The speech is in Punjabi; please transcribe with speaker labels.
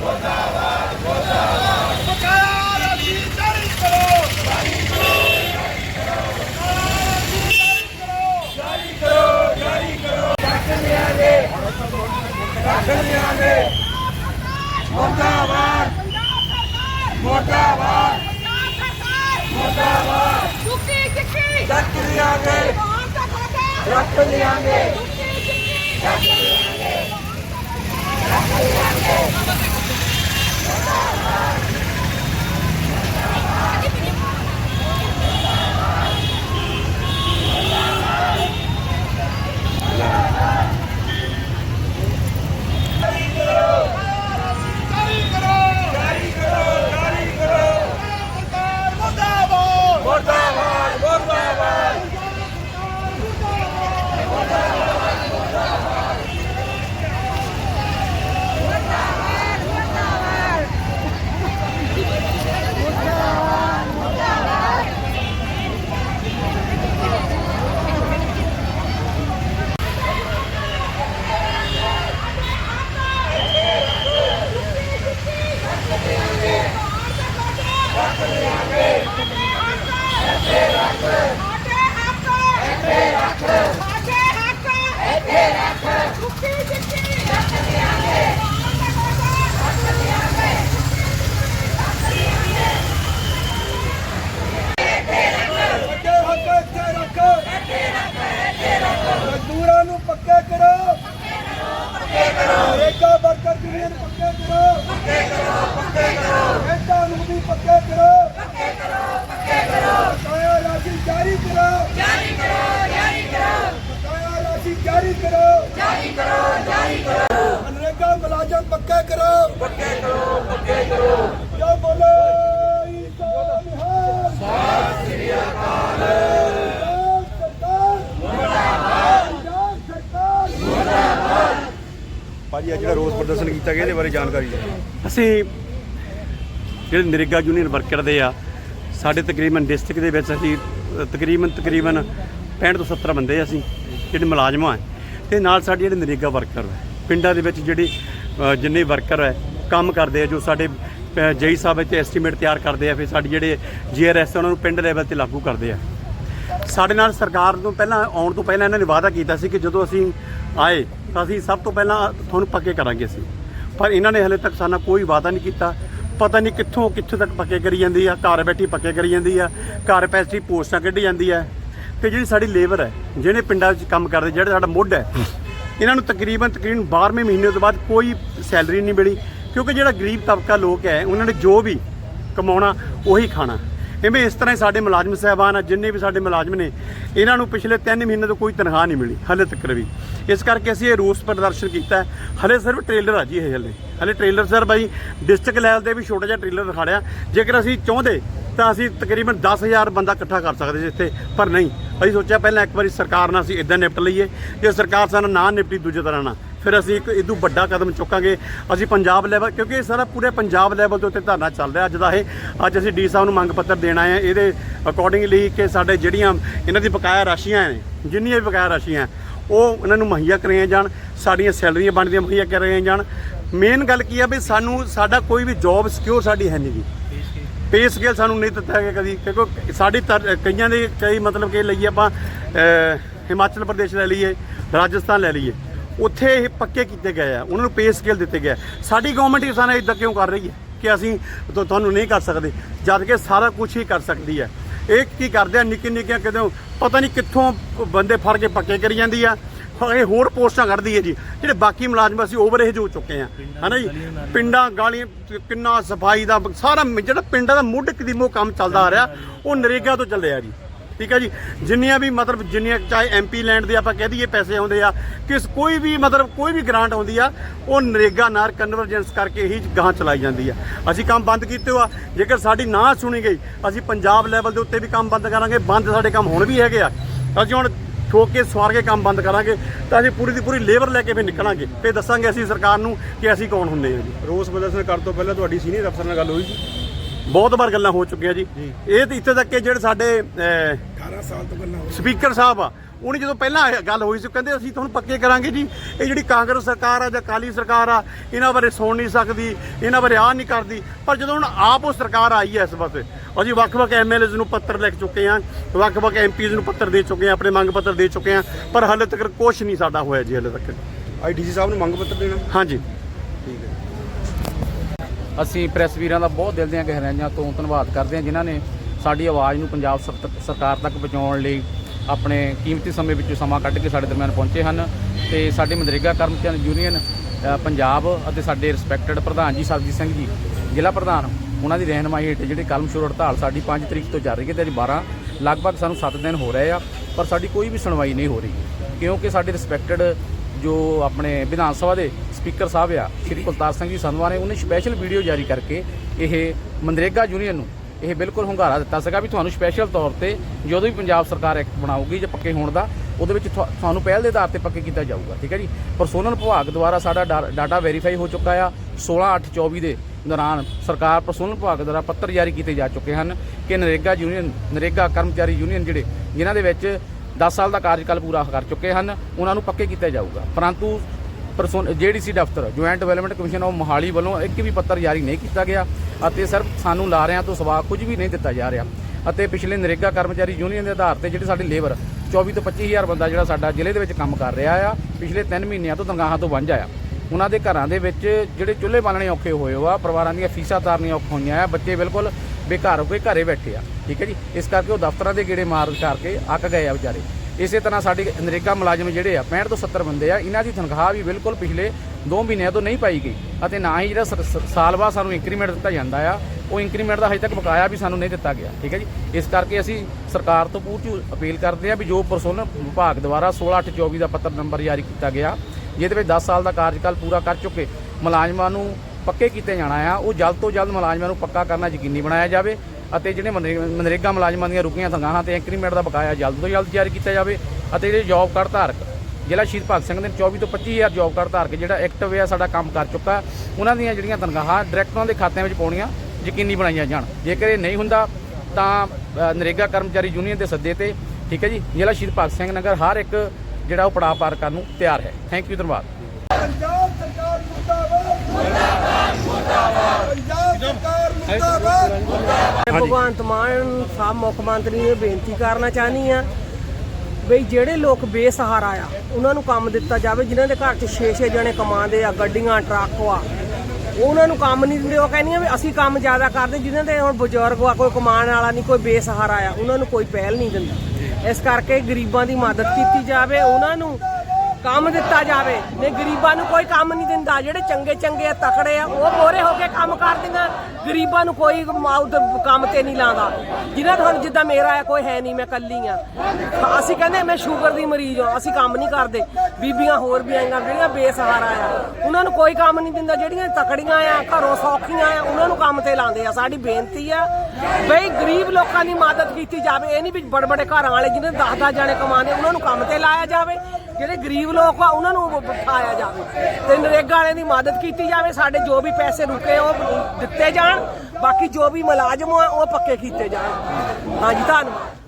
Speaker 1: ਬਕਾਇਆ ਰਾਸ਼ੀ ਜਾਰੀ ਕਰੋ ਜਾਰੀ ਰੱਖ ਲਿਆਂਗੇ ਰੱਖ ਲਿਆਂਗੇ
Speaker 2: ਚੁੱਕੀ ਚੁੱਕੀ
Speaker 1: ਰੱਖ ਲਿਆਂਗੇ ਰੱਖ ਲਿਆਂਗੇ
Speaker 2: ਚੁੱਕੀ ਚੁੱਕੀ
Speaker 1: ਜਾਰੀ ਕਰੋ ਜਾਰੀ ਕਰੋ ਜਾਰੀ ਕਰੋ ਸਰਕਾਰ ਮੁਰਦਾਬਾਦ ਮੁਰਦਾਬਾਦ ਮੁਰਦਾਬਾਦ
Speaker 2: ਸਾਡੇ ਹੱਕ ਇੱਥੇ ਰੱਖ ਸਾਡੇ ਹੱਕ ਇੱਥੇ ਰੱਖ ਚੁੱਕੀ ਚੁੱਕੀ ਰੱਖ ਲਿਆਂਗੇ ਕੌਣ ਦਾ ਖਾਤਾ ਰੱਖ ਲਿਆਂਗੇ
Speaker 1: ਅੱਗੇ ਹੱਕ ਇੱਥੇ ਰੱਖ ਇੱਥੇ ਰੱਖ ਇੱਥੇ ਰੱਖ ਮਜ਼ਦੂਰਾਂ ਨੂੰ ਪੱਕੇ ਕਰੋ ਪੱਕੇ ਕਰੋ ਏਕਾ ਵਰਕਰ ਯੂਨੀਅਨ ਪੱਕੇ ਕਰੋ ਪੱਕੇ ਕਰੋ ਪੱਕੇ ਕਰੋ ਏਕਾ ਨੂੰ ਵੀ ਪੱਕੇ ਕਰੋ ਪੱਕੇ ਕਰੋ ਪੱਕੇ ਕਰੋ ਬਕਾਇਆ ਰਾਸ਼ੀ ਜਾਰੀ ਕਰੋ
Speaker 2: ਜਾਰੀ ਕਰੋ ਜਾਰੀ ਕਰੋ
Speaker 1: ਬਕਾਇਆ ਰਾਸ਼ੀ ਜਾਰੀ ਕਰੋ
Speaker 2: ਜਾਰੀ ਕਰੋ ਜਾਰੀ ਕਰੋ
Speaker 1: ਮਨਰੇਗਾ ਮੁਲਾਜ਼ਮ ਪੱਕੇ ਕਰੋ ਪੱਕੇ ਕਰੋ ਪੱਕੇ ਕਰੋ ਜੋ ਬੋਲੇ ਈਸਾ ਨਿਹਾਲ ਸਤਿ ਸ੍ਰੀ ਅਕਾਲ ਸਰਕਾਰ ਮੁਰਦਾਬਾਦ ਪੰਜਾਬ ਸਰਕਾਰ ਮੁਰਦਾਬਾਦ
Speaker 3: ਭਾਜੀ ਅੱਜ ਜਿਹੜਾ ਰੋਸ ਪ੍ਰਦਰਸ਼ਨ ਕੀਤਾ ਗਿਆ ਇਹਦੇ ਬਾਰੇ ਜਾਣਕਾਰੀ ਦਿਓ। ਅਸੀਂ ਜਿਹੜੇ ਨਰੇਗਾ ਯੂਨੀਅਨ ਵਰਕਰ ਦੇ ਆ ਸਾਡੇ ਤਕਰੀਬਨ ਡਿਸਟ੍ਰਿਕਟ ਦੇ ਵਿੱਚ ਅਸੀਂ ਅ, ਤਕਰੀਬਨ ਤਕਰੀਬਨ 65 ਤੋਂ 70 ਬੰਦੇ ਅਸੀਂ ਜਿਹੜੇ ਮੁਲਾਜ਼ਮ ਆ। ਤੇ ਨਾਲ ਸਾਡੇ ਜਿਹੜੇ ਨਰੇਗਾ ਵਰਕਰ ਹੈ ਪਿੰਡਾਂ ਦੇ ਵਿੱਚ ਜਿਹੜੇ ਅ, ਜਿੰਨੇ ਵਰਕਰ ਹੈ ਕੰਮ ਕਰਦੇ ਆ ਜੋ ਸਾਡੇ ਜਈ ਸਾਹਿਬ ਇੱਥੇ ਐਸਟੀਮੇਟ ਤਿਆਰ ਕਰਦੇ ਆ ਫਿਰ ਸਾਡੇ ਜਿਹੜੇ ਜੀਆਰਐਸ ਉਹਨਾਂ ਨੂੰ ਪਿੰਡ ਲੈਵਲ ਤੇ ਲਾਗੂ ਕਰਦੇ ਆ। ਸਾਡੇ ਨਾਲ ਸਰਕਾਰ ਤੋਂ ਪਹਿਲਾਂ ਆਉਣ ਤੋਂ ਪਹਿਲਾਂ ਇਹਨਾਂ ਨੇ ਵਾਅਦਾ ਕੀਤਾ ਸੀ ਕਿ ਜਦੋਂ ਅਸੀਂ ਆਏ, ਤਾਂ ਅਸੀਂ ਸਭ ਤੋਂ ਪਹਿਲਾਂ ਤੁਹਾਨੂੰ ਪੱਕੇ ਕਰਾਂਗੇ ਅਸੀਂ। ਪਰ ਇਹਨਾਂ ਨੇ ਹਲੇ ਤੱਕ ਸਾਡਾ ਕੋਈ ਵਾਅਦਾ ਨਹੀਂ ਕੀਤਾ। ਪਤਾ ਨਹੀਂ ਕਿੱਥੋਂ, ਕਿੱਥੇ ਤੱਕ ਪੱਕੇ ਕਰੀ ਜਾਂਦੀ ਆ। ਘਰ ਬੈਠੀ ਪੱਕੇ ਕਰੀ ਜਾਂਦੀ ਆ। ਘਰ ਪੈਸੀ ਪੋਸਟਾਂ ਕੱਢੀ ਜਾਂਦੀ ਆ। ਤੇ ਜਿਹੜੀ ਸਾਡੀ ਲੇਬਰ ਹੈ ਜਿਹੜੇ ਪਿੰਡਾਂ ਵਿੱਚ ਕੰਮ ਕਰਦੇ, ਜਿਹੜਾ ਸਾਡਾ ਮੁੱਢ ਹੈ, ਇਹਨਾਂ ਨੂੰ ਤਕਰੀਬਨ ਤਕਰੀਬਨ 12ਵੇਂ ਮਹੀਨੇ ਤੋਂ ਬਾਅਦ ਕੋਈ ਸੈਲਰੀ ਨਹੀਂ ਮਿਲੀ। ਕਿਉਂਕਿ ਜਿਹੜਾ ਗਰੀਬ ਤਬਕਾ ਲੋਕ ਹੈ, ਉਹਨਾਂ ਨੇ ਜੋ ਵੀ ਕਮਾਉਣਾ, ਉਹੀ ਖਾਣਾ। ਇਵੇਂ ਇਸ ਤਰ੍ਹਾਂ ਹੀ ਸਾਡੇ ਮੁਲਾਜ਼ਮ ਸਾਹਿਬਾਨ ਆ, ਜਿੰਨੇ ਵੀ ਸਾਡੇ ਮੁਲਾਜ਼ਮ ਨੇ, ਇਹਨਾਂ ਨੂੰ ਪਿਛਲੇ 3 ਮਹੀਨੇ ਤੋਂ ਕੋਈ ਤਨਖਾਹ ਨਹੀਂ ਮਿਲੀ, ਹਲੇ ਤੱਕ ਵੀ। ਇਸ ਕਰਕੇ ਅਸੀਂ ਇਹ ਰੋਸ ਪ੍ਰਦਰਸ਼ਨ ਕੀਤਾ ਹਲੇ ਸਿਰਫ ਟ੍ਰੇਲਰ ਆ ਜੀ ਇਹ ਹਲੇ। ਹਲੇ ਟ੍ਰੇਲਰ ਸਰ ਬਾਈ ਡਿਸਟ੍ਰਿਕਟ ਲੈਵਲ ਤੇ ਵੀ ਛੋਟਾ ਜਿਹਾ ਟ੍ਰੇਲਰ ਦਿਖਾੜਿਆ ਜੇਕਰ ਅਸੀਂ ਚਾਹੁੰਦੇ ਤਾਂ ਅਸੀਂ ਤਕਰੀਬਨ 10000 ਬੰਦਾ ਇਕੱਠਾ ਕਰ ਸਕਦੇ ਸੀ ਇੱਥੇ, ਪਰ ਨਹੀਂ। ਅਸੀਂ ਸੋਚਿਆ ਪਹਿਲਾਂ ਇੱਕ ਵਾਰੀ ਸਰਕਾਰ ਨਾਲ ਅਸੀਂ ਇਦਾਂ ਨਿਪਟ ਲਈਏ। ਜੇ ਸਰਕਾਰ ਸਾਨੂੰ ਨਾ ਨਿਪਟੀ, ਦੂਜੇ ਤਰ੍ਹਾਂ ਨਾਲ। ਫਿਰ ਅਸੀਂ ਇੱਕ ਇਦੋਂ ਵੱਡਾ ਕਦਮ ਚੁੱਕਾਂਗੇ। ਅਸੀਂ ਪੰਜਾਬ ਲੈਵਲ ਕਿਉਂਕਿ ਇਹ ਸਾਰਾ ਪੂਰੇ ਪੰਜਾਬ ਲੈਵਲ ਦੇ ਉੱਤੇ ਧਰਨਾ ਚੱਲ ਰਿਹਾ। ਅੱਜ ਦਾ ਇਹ ਅੱਜ ਅਸੀਂ ਡੀ ਸਾਹਿਬ ਨੂੰ ਮੰਗ ਪੱਤਰ ਦੇਣਾ ਹੈ। ਇਹਦੇ ਅਕੋਰਡਿੰਗਲੀ ਕਿ ਸਾਡੇ ਜਿਹੜੀਆਂ ਇਹਨਾਂ ਦੀ ਬਕਾਇਆ ਰਾਸ਼ੀਆਂ ਨੇ, ਜਿੰਨੀਆਂ ਵੀ ਬਕਾਇਆ ਰਾਸ਼ੀਆਂ, ਉਹ ਇਹਨਾਂ ਨੂੰ ਮੁਹੱਈਆ ਕਰਾਈਆਂ ਜਾਣ। ਸਾਡੀਆਂ ਸੈਲਰੀਆਂ ਬਣਦੀਆਂ ਮੁਹੱਈਆ ਕਰਾਈਆਂ ਜਾਣ। ਮੇਨ ਗੱਲ ਕੀ ਆ ਵੀ ਸਾਨੂੰ ਸਾਡਾ ਕੋਈ ਵੀ ਜੌਬ ਸਿਕਿਉਰ ਸਾਡੀ ਹੈ ਨਹੀਂ ਜੀ। ਪੇ ਸਕੇਲ ਸਾਨੂੰ ਨਹੀਂ ਦਿੱਤਾ ਗਿਆ ਕਦੀ। ਕਿਉਂਕਿ ਸਾਡੀ ਤਰ- ਕਈਆਂ ਦੇ ਕਈ ਮਤਲਬ ਕਿ ਲਈਏ ਆਪਾਂ ਹਿਮਾਚਲ ਪ੍ਰਦੇਸ਼ ਲੈ ਲਈਏ, ਰਾਜਸਥਾਨ ਲੈ ਲਈਏ। ਉੱਥੇ ਇਹ ਪੱਕੇ ਕੀਤੇ ਗਏ ਆ। ਉਹਨਾਂ ਨੂੰ ਪੇ ਸਕੇਲ ਦਿੱਤੇ ਗਏ ਸਾਡੀ ਗਵਰਨਮੈਂਟ ਹੀ ਸਾਨੂੰ ਇਦਾਂ ਕਿਉਂ ਕਰ ਰਹੀ ਹੈ ਕਿ ਅਸੀਂ ਤੁਹਾਨੂੰ ਨਹੀਂ ਕਰ ਸਕਦੇ, ਜਦ ਕਿ ਸਾਰਾ ਕੁਝ ਹੀ ਕਰ ਸਕਦੀ ਹੈ। ਇਹ ਕੀ ਕਰਦੇ ਆ ਨਿੱਕੇ ਨਿੱਕੇ ਕਿਤੇ ਪਤਾ ਨਹੀਂ ਕਿੱਥੋਂ ਬੰਦੇ ਫੜ ਕੇ ਪੱਕੇ ਕਰੀ ਜਾਂਦੀ ਆ। ਇਹ ਹੋਰ ਪੋਸਟਾਂ ਕੱਢਦੀ ਹੈ ਜੀ। ਜਿਹੜੇ ਬਾਕੀ ਮੁਲਾਜ਼ਮ ਅਸੀਂ ਓਵਰਏਜ ਹੋ ਚੁੱਕੇ ਆ। ਹਨਾ ਜੀ? ਪਿੰਡਾਂ, ਗਾਲੀਆਂ, ਕਿੰਨਾ ਸਫ਼ਾਈ ਦਾ, ਸਾਰਾ ਜਿਹੜਾ ਪਿੰਡਾਂ ਦਾ ਮੁੱਢ ਕਦੀਮੋ ਕੰਮ ਚੱਲਦਾ ਆ ਰਿਹਾ, ਉਹ ਨਰੇਗਾ ਤੋਂ ਚੱਲਿਆ ਜੀ। ਠੀਕ ਹੈ ਜੀ? ਜਿੰਨੀਆਂ ਵੀ ਮਤਲਬ ਜਿੰਨੀਆਂ ਚਾਹੇ ਐਮਪੀ ਲੈਂਡ ਦੇ ਆਪਾਂ ਕਹਿ ਦਈਏ ਪੈਸੇ ਆਉਂਦੇ ਆ, ਕਿਸ ਕੋਈ ਵੀ ਮਤਲਬ ਕੋਈ ਵੀ ਗ੍ਰਾਂਟ ਆਉਂਦੀ ਆ, ਉਹ ਨਰੇਗਾ ਨਾਲ ਕਨਵਰਜੈਂਸ ਕਰਕੇ ਹੀ ਗਾਂ ਚਲਾਈ ਜਾਂਦੀ ਆ। ਅਸੀਂ ਕੰਮ ਬੰਦ ਕੀਤੇ ਆ ਜੇਕਰ ਸਾਡੀ ਨਾ ਸੁਣੀ ਗਈ, ਅਸੀਂ ਪੰਜਾਬ ਲੈਵਲ ਦੇ ਉੱਤੇ ਵੀ ਕੰਮ ਬੰਦ ਕਰਾਂਗੇ, ਬੰਦ ਸਾਡੇ ਕੰਮ ਹੁਣ ਵੀ ਹੈਗੇ ਆ। ਅਸੀਂ ਹੁਣ ਠੋਕ ਕੇ ਸਵਾਰ ਕੇ ਕੰਮ ਬੰਦ ਕਰਾਂਗੇ, ਤਾਂ ਅਸੀਂ ਪੂਰੀ ਦੀ ਪੂਰੀ ਲੇਬਰ ਲੈ ਕੇ ਫਿਰ ਨਿਕਲਾਂਗੇ। ਫਿਰ ਦੱਸਾਂਗੇ ਅਸੀਂ ਸਰਕਾਰ ਨੂੰ ਕਿ ਅਸੀਂ ਕੌਣ ਹੁੰਦੇ ਹਾਂ ਜੀ। ਰੋਸ ਪ੍ਰਦਰਸ਼ਨ ਕਰਨ ਤੋਂ ਪਹਿਲਾਂ ਤੁਹਾਡੀ ਸੀਨੀਅਰ ਅਫਸਰ ਨਾਲ ਗੱਲ ਹੋਈ ਸੀ।
Speaker 1: ਬਹੁਤ ਵਾਰ ਗੱਲਾਂ ਹੋ ਚੁੱਕੀਆਂ ਜੀ। ਇਹ ਤੇ ਇੱਥੇ ਤੱਕ ਕਿ ਜਿਹੜੇ ਸਾਡੇ ਅਹ, 18 ਸਾਲ ਤੋਂ ਗੱਲਾਂ ਹੋ
Speaker 3: ਸਪੀਕਰ ਸਾਹਿਬ ਆ ਉਹਨੇ ਜਦੋਂ ਪਹਿਲਾਂ ਗੱਲ ਹੋਈ ਸੀ ਕਹਿੰਦੇ ਅਸੀਂ ਤੁਹਾਨੂੰ ਪੱਕੇ ਕਰਾਂਗੇ ਜੀ। ਇਹ ਜਿਹੜੀ ਕਾਂਗਰਸ ਸਰਕਾਰ ਆ ਜਾਂ ਕਾਲੀ ਸਰਕਾਰ ਆ ਇਹਨਾਂ ਬਾਰੇ ਸੁਣ ਨਹੀਂ ਸਕਦੀ ਇਹਨਾਂ ਬਾਰੇ ਆ ਨਹੀਂ ਕਰਦੀ। ਪਰ ਜਦੋਂ ਹੁਣ ਆਪ ਉਹ ਸਰਕਾਰ ਆਈ ਹੈ ਇਸ ਪਾਸੇ ਅਸੀਂ ਵੱਖ-ਵੱਖ ਐਮਐਲਏਜ਼ ਨੂੰ ਪੱਤਰ ਲਿਖ ਚੁੱਕੇ ਹਾਂ ਵੱਖ-ਵੱਖ ਐਮਪੀਜ਼ ਨੂੰ ਪੱਤਰ ਦੇ ਚੁੱਕੇ ਹਾਂ ਆਪਣੇ ਮੰਗ ਪੱਤਰ ਦੇ ਚੁੱਕੇ ਹਾਂ ਪਰ ਹਾਲੇ ਤੱਕ ਕੁਝ ਨਹੀਂ ਸਾਡਾ ਹੋਇਆ ਜੀ ਹਾਲੇ ਤੱਕ।
Speaker 4: ਆਈਡੀਸੀ ਸਾਹਿਬ ਨੂੰ ਮੰਗ ਪੱਤਰ ਦੇਣਾ?
Speaker 3: ਹਾਂਜੀ।
Speaker 5: ਅਸੀਂ ਪ੍ਰੈਸ ਵੀਰਾਂ ਦਾ ਬਹੁਤ ਦਿਲ ਦੀਆਂ ਗਹਿਰਾਈਆਂ ਤੋਂ ਧੰਨਵਾਦ ਕਰਦੇ ਹਾਂ ਜਿਨ੍ਹਾਂ ਨੇ ਸਾਡੀ ਆਵਾਜ਼ ਨੂੰ ਪੰਜਾਬ ਸਰ- ਸਰਕਾਰ ਤੱਕ ਪਹੁੰਚਾਉਣ ਲਈ ਆਪਣੇ ਕੀਮਤੀ ਸਮੇਂ ਵਿੱਚੋਂ ਸਮਾਂ ਕੱਢ ਕੇ ਸਾਡੇ ਦਰਮਿਆਨ ਪਹੁੰਚੇ ਹਨ ਤੇ ਸਾਡੇ ਮਨਰੇਗਾ ਕਰਮਚਾਰੀ ਯੂਨੀਅਨ ਪੰਜਾਬ ਅਤੇ ਸਾਡੇ ਰਿਸਪੈਕਟਡ ਪ੍ਰਧਾਨ ਜੀ ਸਰਜੀਤ ਸਿੰਘ ਜੀ, ਜ਼ਿਲ੍ਹਾ ਪ੍ਰਧਾਨ, ਉਹਨਾਂ ਦੀ ਰਹਿਨਮਾਈ ਹੇਠ ਜਿਹੜੀ ਕਲਮਸ਼ੋਰ ਹੜਤਾਲ ਸਾਡੀ 5 ਤਰੀਕ ਤੋਂ ਚੱਲ ਰਹੀ ਹੈ ਤੇ ਅੱਜ 12 ਲਗਭਗ ਸਾਨੂੰ 7 ਦਿਨ ਹੋ ਰਹੇ ਆ, ਪਰ ਸਾਡੀ ਕੋਈ ਵੀ ਸੁਣਵਾਈ ਨਹੀਂ ਹੋ ਰਹੀ ਕਿਉਂਕਿ ਸਾਡੇ ਰਿਸਪੈਕਟਡ ਜੋ ਆਪਣੇ ਵਿਧਾਨ ਸਭਾ ਦੇ ਸਪੀਕਰ ਸਾਹਿਬ ਆ ਸ਼੍ਰੀ ਕੁਲਤਾਰ ਸਿੰਘ ਜੀ ਸੰਧਵਾ ਨੇ ਉਹਨੇ ਸਪੈਸ਼ਲ ਵੀਡੀਓ ਜਾਰੀ ਕਰਕੇ ਇਹ ਮਨਰੇਗਾ ਯੂਨੀਅਨ ਨੂੰ ਇਹ ਬਿਲਕੁਲ ਹੁੰਗਾਰਾ ਦਿੱਤਾ ਸੀਗਾ ਵੀ ਤੁਹਾਨੂੰ ਸਪੈਸ਼ਲ ਤੌਰ ਤੇ ਜਦੋਂ ਵੀ ਪੰਜਾਬ ਸਰਕਾਰ ਐਕਟ ਬਣਾਊਗੀ ਜਾਂ ਪੱਕੇ ਹੋਣ ਦਾ ਉਹਦੇ ਵਿੱਚ ਤੁਹਾ- ਤੁਹਾਨੂੰ ਪਹਿਲ ਦੇ ਆਧਾਰ ਤੇ ਪੱਕੇ ਕੀਤਾ ਜਾਊਗਾ ਠੀਕ ਹੈ ਜੀ? ਪਰਸੋਨਲ ਵਿਭਾਗ ਦੁਆਰਾ ਸਾਡਾ ਡਾਟਾ ਵੈਰੀਫਾਈ ਹੋ ਚੁੱਕਾ ਆ 16/8/24 ਦੇ ਦੌਰਾਨ ਸਰਕਾਰ ਪਰਸੋਨਲ ਵਿਭਾਗ ਦੁਆਰਾ ਪੱਤਰ ਜਾਰੀ ਕੀਤੇ ਜਾ ਚੁੱਕੇ ਹਨ ਕਿ ਨਰੇਗਾ ਯੂਨੀਅਨ ਨਰੇਗਾ ਕਰਮਚਾਰੀ ਯੂਨੀਅਨ ਜਿਹੜੇ ਜਿਨ੍ਹਾਂ ਦੇ ਵਿੱਚ 10 ਸਾਲ ਦਾ ਕਾਰਜਕਾਲ ਪੂਰਾ ਕਰ ਚੁੱਕੇ ਹਨ ਉਹਨਾਂ ਨੂੰ ਪੱਕੇ ਕੀਤਾ ਜਾਊਗਾ। ਪਰੰਤੂ ਪਰਸੋਨ ਜੀਡੀਸੀ ਦਫ਼ਤਰ joint development commission of Mohali ਵੱਲੋਂ ਇੱਕ ਵੀ ਪੱਤਰ ਜਾਰੀ ਨਹੀਂ ਕੀਤਾ ਗਿਆ ਅਤੇ ਸਿਰਫ ਸਾਨੂੰ ਲਾਰਿਆਂ ਤੋਂ ਸਵਾ ਕੁਝ ਵੀ ਨਹੀਂ ਦਿੱਤਾ ਜਾ ਰਿਹਾ ਅਤੇ ਪਿਛਲੇ ਨਰੇਗਾ ਕਰਮਚਾਰੀ ਯੂਨੀਅਨ ਦੇ ਆਧਾਰ ਤੇ ਜਿਹੜੇ ਸਾਡੇ ਲੇਬਰ 24 ਤੋਂ 25000 ਬੰਦਾ ਜਿਹੜਾ ਸਾਡਾ ਜ਼ਿਲ੍ਹੇ ਦੇ ਵਿੱਚ ਕੰਮ ਕਰ ਰਿਹਾ ਆ, ਪਿਛਲੇ 3 ਮਹੀਨਿਆਂ ਤੋਂ ਤਨਖਾਹਾਂ ਤੋਂ ਵਾਂਝਾ ਆ। ਉਹਨਾਂ ਦੇ ਘਰਾਂ ਦੇ ਵਿੱਚ ਜਿਹੜੇ ਚੁੱਲ੍ਹੇ ਬਾਲਣੇ ਔਖੇ ਹੋਏ ਆ, ਪਰਿਵਾਰਾਂ ਦੀਆਂ ਫੀਸਾਂ ਤਾਰਨੀਆਂ ਔਖੀਆਂ ਹੋਈਆਂ ਆ, ਬੱਚੇ ਬਿਲਕੁਲ ਬੇਕਾਰ ਹੋ ਕੇ ਘਰੇ ਬੈਠੇ ਆ, ਠੀਕ ਹੈ ਜੀ? ਇਸ ਕਰਕੇ ਉਹ ਦਫ਼ਤਰਾਂ ਦੇ ਗੇੜੇ ਮਾਰ ਕਰਕੇ ਅੱਕ ਗਏ ਆ ਵਿਚਾਰੇ। ਇਸੇ ਤਰ੍ਹਾਂ ਸਾਡੇ ਨਰੇਗਾ ਮੁਲਾਜ਼ਮ ਜਿਹੜੇ ਆ 65 ਤੋਂ 70 ਬੰਦੇ ਆ, ਇਹਨਾਂ ਦੀ ਤਨਖਾਹ ਵੀ ਬਿਲਕੁਲ ਪਿਛਲੇ 2 ਮਹੀਨਿਆਂ ਤੋਂ ਨਹੀਂ ਪਾਈ ਗਈ। ਅਤੇ ਨਾ ਹੀ ਜਿਹੜਾ ਸ- ਸਾਲ ਬਾਅਦ ਸਾਨੂੰ ਇੰਕਰੀਮੈਂਟ ਦਿੱਤਾ ਜਾਂਦਾ ਆ, ਉਹ ਇੰਕਰੀਮੈਂਟ ਦਾ ਹਜੇ ਤੱਕ ਬਕਾਇਆ ਵੀ ਸਾਨੂੰ ਨਹੀਂ ਦਿੱਤਾ ਗਿਆ, ਠੀਕ ਹੈ ਜੀ? ਇਸ ਕਰਕੇ ਅਸੀਂ ਸਰਕਾਰ ਤੋਂ ਪੂਰੀ ਅਪੀਲ ਕਰਦੇ ਆ ਵੀ ਜੋ ਪਰਸੋਨਲ ਵਿਭਾਗ ਦੁਆਰਾ 16/8/24 ਦਾ ਪੱਤਰ ਨੰਬਰ ਜਾਰੀ ਕੀਤਾ ਗਿਆ, ਜਿਹਦੇ ਵਿੱਚ 10 ਸਾਲ ਦਾ ਕਾਰਜਕਾਲ ਪੂਰਾ ਕਰ ਚੁੱਕੇ ਮੁਲਾਜ਼ਮਾਂ ਨੂੰ ਪੱਕੇ ਕੀਤੇ ਜਾਣਾ ਆ, ਉਹ ਜਲਦ ਤੋਂ ਜਲਦ ਮੁਲਾਜ਼ਮਾਂ ਨੂੰ ਪੱਕਾ ਕਰਨਾ ਯਕੀਨੀ ਬਣਾਇਆ ਜਾਵੇ। ਅਤੇ ਜਿਹੜੇ ਮਨਰੇ- ਮਨਰੇਗਾ ਮੁਲਾਜ਼ਮਾਂ ਦੀਆਂ ਰੁਕੀਆਂ ਤਨਖਾਹਾਂ ਤੇ ਇੰਕਰੀਮੈਂਟ ਦਾ ਬਕਾਇਆ ਜਲਦ ਤੋਂ ਜਲਦ ਜਾਰੀ ਕੀਤਾ ਜਾਵੇ ਅਤੇ ਜਿਹੜੇ ਜੌਬ ਕਾਰਡ ਧਾਰਕ, ਜ਼ਿਲ੍ਹਾ ਸ਼ਹੀਦ ਭਗਤ ਸਿੰਘ ਦੇ 24 ਤੋਂ 25000 ਜੌਬ ਕਾਰਡ ਧਾਰਕ ਜਿਹੜਾ ਐਕਟਿਵ ਆ ਸਾਡਾ ਕੰਮ ਕਰ ਚੁੱਕਾ, ਉਹਨਾਂ ਦੀਆਂ ਜਿਹੜੀਆਂ ਤਨਖਾਹਾਂ ਡਾਇਰੈਕਟ ਉਹਨਾਂ ਦੇ ਖਾਤਿਆਂ ਵਿੱਚ ਪਾਉਣੀਆਂ ਯਕੀਨੀ ਬਣਾਈਆਂ ਜਾਣ। ਜੇਕਰ ਇਹ ਨਹੀਂ ਹੁੰਦਾ ਤਾਂ ਨਰੇਗਾ ਕਰਮਚਾਰੀ ਯੂਨੀਅਨ ਦੇ ਸੱਦੇ ਤੇ, ਠੀਕ ਹੈ ਜੀ, ਜ਼ਿਲ੍ਹਾ ਸ਼ਹੀਦ ਭਗਤ ਸਿੰਘ ਨਗਰ ਹਰ ਇੱਕ ਜਿਹੜਾ ਉਹ ਪੜਾਅ ਪਾਰ ਕਰਨ ਨੂੰ ਤਿਆਰ ਹੈ। ਥੈਂਕ ਯੂ ਧੰਨਵਾਦ।
Speaker 1: ਪੰਜਾਬ ਸਰਕਾਰ ਮੁਰਦਾਬਾਦ। ਮੁਰਦਾਬਾਦ ਮੁਰਦਾਬਾਦ। ਪੰਜਾਬ ਸਰਕਾਰ
Speaker 6: ਭਗਵੰਤ ਮਾਨ ਸਾਹਿਬ ਮੁੱਖ ਮੰਤਰੀ ਨੂੰ ਬੇਨਤੀ ਕਰਨਾ ਚਾਹਨੀ ਆ ਬਈ ਜਿਹੜੇ ਲੋਕ ਬੇਸਹਾਰਾ ਆ ਉਹਨਾਂ ਨੂੰ ਕੰਮ ਦਿੱਤਾ ਜਾਵੇ ਜਿਨ੍ਹਾਂ ਦੇ ਘਰ 'ਚ 6-6 ਜਣੇ ਕਮਾਉਂਦੇ ਆ ਗੱਡੀਆਂ ਟਰੱਕ ਆ ਉਹਨਾਂ ਨੂੰ ਕੰਮ ਨਹੀਂ ਦਿੰਦੇ। ਉਹ ਕਹਿੰਦੀਆਂ ਵੀ ਅਸੀਂ ਕੰਮ ਜ਼ਿਆਦਾ ਕਰਦੇ ਜਿਨ੍ਹਾਂ ਦੇ ਹੁਣ ਬਜ਼ੁਰਗ ਆ ਕੋਈ ਕਮਾਉਣ ਵਾਲਾ ਨਹੀਂ ਕੋਈ ਬੇਸਹਾਰਾ ਆ ਉਹਨਾਂ ਨੂੰ ਕੋਈ ਪਹਿਲ ਨਹੀਂ ਦਿੰਦਾ। ਇਸ ਕਰਕੇ ਗਰੀਬਾਂ ਦੀ ਮਦਦ ਕੀਤੀ ਜਾਵੇ ਉਹਨਾਂ ਨੂੰ ਕੰਮ ਦਿੱਤਾ ਜਾਵੇ। ਨਹੀਂ ਗਰੀਬਾਂ ਨੂੰ ਕੋਈ ਕੰਮ ਨਹੀਂ ਦਿੰਦਾ, ਜਿਹੜੇ ਚੰਗੇ ਚੰਗੇ ਆ, ਤਕੜੇ ਆ, ਉਹ ਮੋਰੇ ਹੋ ਕੇ ਕੰਮ ਕਰ ਗਰੀਬਾਂ ਨੂੰ ਕੋਈ ਮਾਉਦ ਕੰਮ ਤੇ ਨਹੀਂ ਲਾਉਂਦਾ। ਜਿਨ੍ਹਾਂ ਦਾ ਹੁਣ ਜਿੱਦਾਂ ਮੇਰਾ ਆ, ਕੋਈ ਹੈ ਨਹੀਂ, ਮੈਂ ਕੱਲੀ ਆ। ਅਸੀਂ ਕਹਿੰਦੇ, ਮੈਂ ਸ਼ੂਗਰ ਦੀ ਮਰੀਜ਼ ਹਾਂ, ਅਸੀਂ ਕੰਮ ਨਹੀਂ ਕਰਦੇ। ਬੀਬੀਆਂ ਹੋਰ ਵੀ ਆਈਆਂ, ਜਿਹੜੀਆਂ ਬੇਸਹਾਰਾ ਆ। ਉਹਨਾਂ ਨੂੰ ਕੋਈ ਕੰਮ ਨਹੀਂ ਦਿੰਦਾ, ਜਿਹੜੀਆਂ ਤਕੜੀਆਂ ਆ, ਘਰੋਂ ਸੌਖੀਆਂ ਆ, ਉਹਨਾਂ ਨੂੰ ਕੰਮ ਤੇ ਲਾਉਂਦੇ ਆ। ਸਾਡੀ ਬੇਨਤੀ ਆ, ਬਈ ਗਰੀਬ ਲੋਕਾਂ ਦੀ ਮਦਦ ਕੀਤੀ ਜਾਵੇ। ਇਹ ਨਹੀਂ ਵੀ ਬੜੇ ਬੜੇ ਘਰਾਂ ਵਾਲੇ ਜਿਹਨੇ 10-10 ਜਾਣੇ ਕਮਾਉਂਦੇ, ਉਹਨਾਂ ਨੂੰ ਕੰਮ ਤੇ ਲਾਇਆ ਜਾਵੇ। ਜਿਹੜੇ ਗਰੀਬ ਗਰੀਬ ਲੋਕ ਆ, ਉਹਨਾਂ ਨੂੰ ਬਿਠਾਇਆ ਜਾਵੇ ਤੇ ਨਰੇਗਾ ਵਾਲਿਆਂ ਦੀ ਮਦਦ ਕੀਤੀ ਜਾਵੇ, ਸਾਡੇ ਜੋ ਵੀ ਪੈਸੇ ਰੁਕੇ ਉਹ ਦਿੱਤੇ ਜਾਣ, ਬਾਕੀ ਜੋ ਵੀ ਮੁਲਾਜ਼ਮ ਆ ਉਹ ਪੱਕੇ ਕੀਤੇ ਜਾਣ। ਹਾਂਜੀ, ਧੰਨਵਾਦ।